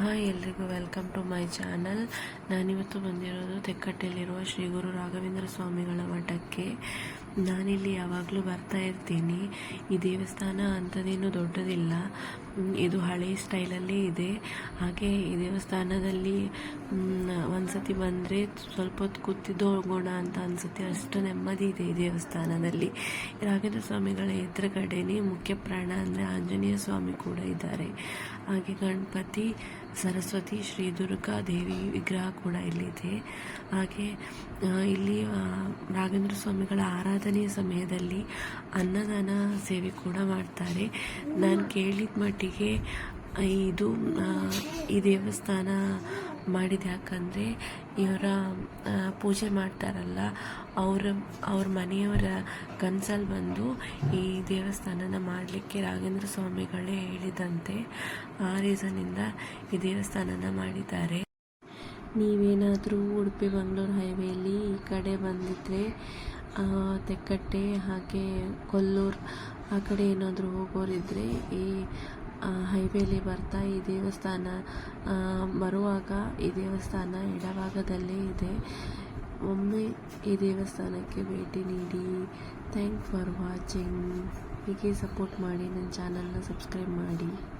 Hi ಎಲ್ರಿಗೂ welcome to my channel. ನಾನಿವತ್ತು ಬಂದಿರೋದು ತೆಕ್ಕಟ್ಟೆಯಲ್ಲಿರುವ ಶ್ರೀ ಗುರು ರಾಘವೇಂದ್ರ ಸ್ವಾಮಿಗಳ ಮಠಕ್ಕೆ. ನಾನಿಲ್ಲಿ ಯಾವಾಗಲೂ ಬರ್ತಾ ಇರ್ತೀನಿ. ಈ ದೇವಸ್ಥಾನ ಅಂಥದ್ದೇನು ದೊಡ್ಡದಿಲ್ಲ. ಇದು ಹಳೆ ಸ್ಟೈಲಲ್ಲಿ ಇದೆ. ಹಾಗೆ ಈ ದೇವಸ್ಥಾನದಲ್ಲಿ ಒಂದು ಸತಿ ಬಂದರೆ ಸ್ವಲ್ಪ ಹೊತ್ತು ಕೂತಿದ್ದು ಹೋಗೋಣ ಅಂತ ಅನಿಸುತ್ತೆ. ಅಷ್ಟು ನೆಮ್ಮದಿ ಇದೆ ಈ ದೇವಸ್ಥಾನದಲ್ಲಿ. ರಾಘವೇಂದ್ರ ಸ್ವಾಮಿಗಳ ಎದುರುಗಡೆನೇ ಮುಖ್ಯ ಪ್ರಾಣ ಅಂದರೆ ಆಂಜನೇಯ ಸ್ವಾಮಿ ಕೂಡ ಇದ್ದಾರೆ. ಹಾಗೆ ಗಣಪತಿ, ಸರಸ್ವತಿ, ಶ್ರೀ ದುರ್ಗಾ ದೇವಿ ವಿಗ್ರಹ ಕೂಡ ಇಲ್ಲಿದೆ. ಹಾಗೆ ಇಲ್ಲಿ ರಾಘೇಂದ್ರ ಸ್ವಾಮಿಗಳ ಆರಾಧನೆಯ ಸಮಯದಲ್ಲಿ ಅನ್ನದಾನ ಸೇವೆ ಕೂಡ ಮಾಡ್ತಾರೆ. ನಾನು ಕೇಳಿದ ಮಟ್ಟಿಗೆ ಇದು ಈ ದೇವಸ್ಥಾನ ಮಾಡಿದೆ ಯಾಕಂದರೆ ಇವರ ಪೂಜೆ ಮಾಡ್ತಾರಲ್ಲ, ಅವರ, ಅವ್ರ ಮನೆಯವರ ಕನ್ಸಲ್ಲಿ ಬಂದು ಈ ದೇವಸ್ಥಾನನ ಮಾಡಲಿಕ್ಕೆ ರಾಘೇಂದ್ರ ಸ್ವಾಮಿಗಳೇ ಹೇಳಿದಂತೆ ಆ ರೀಸನಿಂದ ಈ ದೇವಸ್ಥಾನನ ಮಾಡಿದ್ದಾರೆ. ನೀವೇನಾದರೂ ಉಡುಪಿ ಬೆಂಗಳೂರು ಹೈವೇಲಿ ಈ ಕಡೆ ಬಂದಿದ್ದರೆ ತೆಕ್ಕಟ್ಟೆ, ಹಾಗೆ ಕೊಲ್ಲೂರು ಆ ಕಡೆ ಏನಾದರೂ ಹೋಗೋರಿದ್ದರೆ ಈ ಹೈವೇಲಿ ಬರ್ತಾ ಈ ದೇವಸ್ಥಾನ ಬರುವಾಗ ಈ ದೇವಸ್ಥಾನ ಎಡಭಾಗದಲ್ಲೇ ಇದೆ. ಒಮ್ಮೆ ಈ ದೇವಸ್ಥಾನಕ್ಕೆ ಭೇಟಿ ನೀಡಿ. ಥ್ಯಾಂಕ್ ಫಾರ್ ವಾಚಿಂಗ್ ಹೀಗೆ ಸಪೋರ್ಟ್ ಮಾಡಿ ನನ್ನ ಚಾನಲ್ನ ಸಬ್ಸ್ಕ್ರೈಬ್ ಮಾಡಿ.